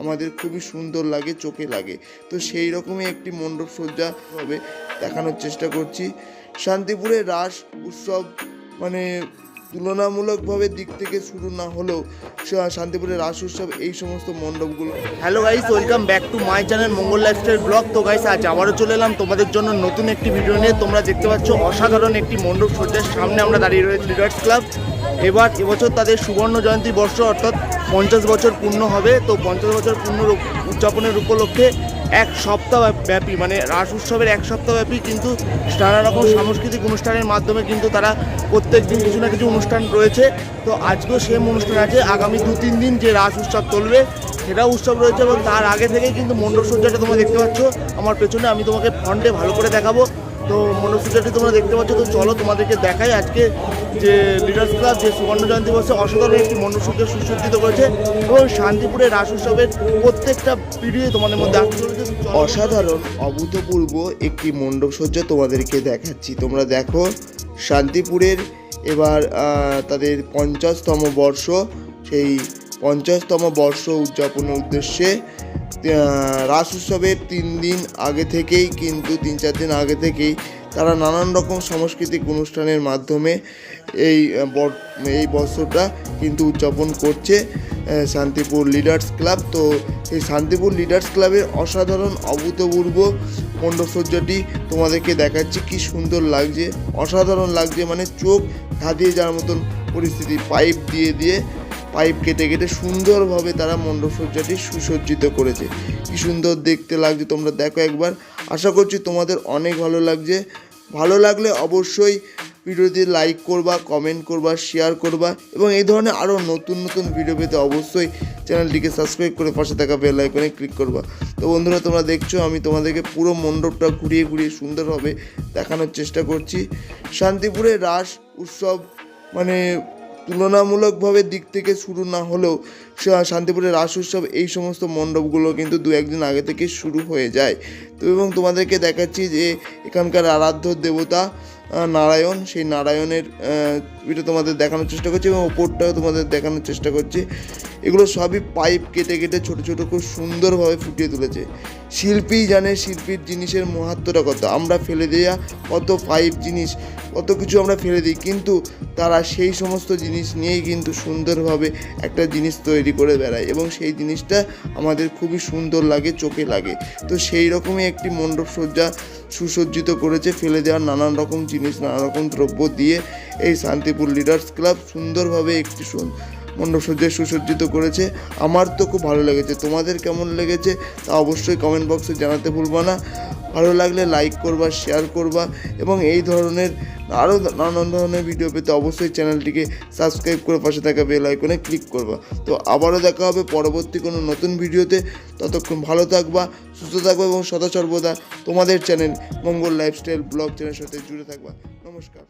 আমাদের খুবই সুন্দর লাগে, চোখে লাগে। তো সেই রকমই একটি মণ্ডপ সজ্জা হবে, দেখানোর চেষ্টা করছি। শান্তিপুরে রাস উৎসব মানে তুলনামূলকভাবে দিক থেকে শুরু না হলেও শান্তিপুরের রাস উৎসব এই সমস্ত মণ্ডপগুলো hello guys welcome back to my channel Mangal lifestyle blog তো গাইস আজ আবারও চলে এলাম তোমাদের জন্য নতুন একটি ভিডিও নিয়ে। তোমরা দেখতে পাচ্ছ, অসাধারণ একটি মণ্ডপ সজ্জার সামনে আমরা দাঁড়িয়ে রয়েছি লিডার্স ক্লাব এবার এবছর তাদের সুবর্ণ জয়ন্তী বর্ষ অর্থাৎ পঞ্চাশ বছর পূর্ণ হবে। তো পঞ্চাশ বছর পূর্ণ উদযাপনের উপলক্ষে এক সপ্তাহ ব্যাপী মানে রাস উৎসবের এক সপ্তাহ ব্যাপী কিন্তু নানা রকম সাংস্কৃতিক অনুষ্ঠানের মাধ্যমে কিন্তু তারা প্রত্যেক দিন কিছু না কিছু অনুষ্ঠান রয়েছে। তো আজকেও সেম অনুষ্ঠান আছে। আগামী দু, তিন দিন যে রাস উৎসব চলবে সেটা উৎসব রয়েছে এবং তার আগে থেকেই কিন্তু মণ্ডপ সজ্জাটা তোমরা দেখতে পাচ্ছ। আমার পেছনে আমি তোমাকে ফ্রন্টে ভালো করে দেখাবো। তো সজ্জাটি তোমরা দেখতে পাচ্ছ, তো চলো তোমাদেরকে দেখাই আজকে যে লিডার্স ক্লাব যে সুবর্ণ জয়ন্তী বসে অসাধারণ একটি সজ্জা সুসজ্জিত করেছে এবং শান্তিপুরের রাস উৎসবের প্রত্যেকটা ভিডিও তোমাদের মধ্যে আসতে চলেছে। অসাধারণ, অভূতপূর্ব একটি মণ্ডপ সজ্জা তোমাদেরকে দেখাচ্ছি। তোমরা দেখো শান্তিপুরের এবার তাদের পঞ্চাশতম বর্ষ, সেই পঞ্চাশতম বর্ষ উদযাপনের উদ্দেশ্যে রাস উৎসবের তিন দিন আগে থেকেই কিন্তু তিন চার দিন আগে থেকেই তারা নানান রকম সাংস্কৃতিক অনুষ্ঠানের মাধ্যমে এই এই বছরটা কিন্তু উদযাপন করছে শান্তিপুর লিডার্স ক্লাব। তো এই শান্তিপুর লিডার্স ক্লাবের অসাধারণ অভূতপূর্ব মণ্ডপসজ্জাটি তোমাদেরকে দেখাচ্ছি, কি সুন্দর লাগছে। অসাধারণ লাগছে মানে চোখ ধাঁধিয়ে যাওয়ার মতন পরিস্থিতি পাইপ দিয়ে দিয়ে পাইপ কেটে কেটে সুন্দরভাবে তারা মণ্ডপসজ্জাটি সুসজ্জিত করেছে। কি সুন্দর দেখতে লাগছে তোমরা। দেখো একবার। আশা করছি তোমাদের অনেক ভালো লাগছে। ভালো লাগলে অবশ্যই ভিডিওটি লাইক করবা কমেন্ট করবা শেয়ার করবা এবং এই ধরনের আরও নতুন নতুন ভিডিও পেতে অবশ্যই চ্যানেলটিকে সাবস্ক্রাইব করে পাশে থাকা বেল আইকনে ক্লিক করবা। তো বন্ধুরা, তোমরা দেখছ, আমি তোমাদেরকে পুরো মণ্ডপটা ঘুরিয়ে ঘুরিয়ে সুন্দরভাবে দেখানোর চেষ্টা করছি। শান্তিপুরে রাস উৎসব মানে তুলনামূলকভাবে দিক থেকে শুরু না হলেও শান্তিপুরের রাস উৎসব এই সমস্ত মণ্ডপগুলো কিন্তু দু একদিন আগে থেকে শুরু হয়ে যায়। তো এবং তোমাদেরকে দেখাচ্ছি যে এখানকার আরাধ্য দেবতা নারায়ণ, সেই নারায়ণের এটা তোমাদের দেখানোর চেষ্টা করছি এবং ওপরটাও তোমাদের দেখানোর চেষ্টা করছি। এগুলো সবই পাইপ কেটে কেটে ছোট ছোট খুব সুন্দরভাবে ফুটিয়ে তুলেছে। শিল্পী জানে শিল্পীর জিনিসের মহাত্মটা কত। আমরা ফেলে দেওয়া কত পাইপ জিনিস, কত কিছু আমরা ফেলে দিই। কিন্তু তারা সেই সমস্ত জিনিস নিয়েই কিন্তু সুন্দরভাবে একটা জিনিস তৈরি করে বেড়ায় এবং সেই জিনিসটা আমাদের খুবই সুন্দর লাগে, চোখে লাগে। তো সেই রকমই একটি মণ্ডপ সজ্জা সুসজ্জিত করেছে, ফেলে দেওয়ার নানান রকম জিনিস, নানা রকম দ্রব্য দিয়ে এই শান্তিপুর লিডার্স ক্লাব সুন্দরভাবে একটি সুন- মণ্ডপসজ্জায় সুসজ্জিত করেছে। আমার তো খুব ভালো লেগেছে। তোমাদের কেমন লেগেছে তা অবশ্যই কমেন্ট বক্সে জানাতে ভুলবা না। ভালো লাগলে লাইক করবা শেয়ার করবা এবং এই ধরনের আরও নানান ধরনের ভিডিও পেতে অবশ্যই চ্যানেলটিকে সাবস্ক্রাইব করে পাশে থাকা বেল আইকনে ক্লিক করবা। তো আবারও দেখা হবে পরবর্তী কোনো নতুন ভিডিওতে ততক্ষণ ভালো থাকবা, সুস্থ থাকবা এবং সদা সর্বদা তোমাদের চ্যানেল মঙ্গল লাইফস্টাইল ব্লগ চ্যানেলের সাথে জুড়ে থাকবা। নমস্কার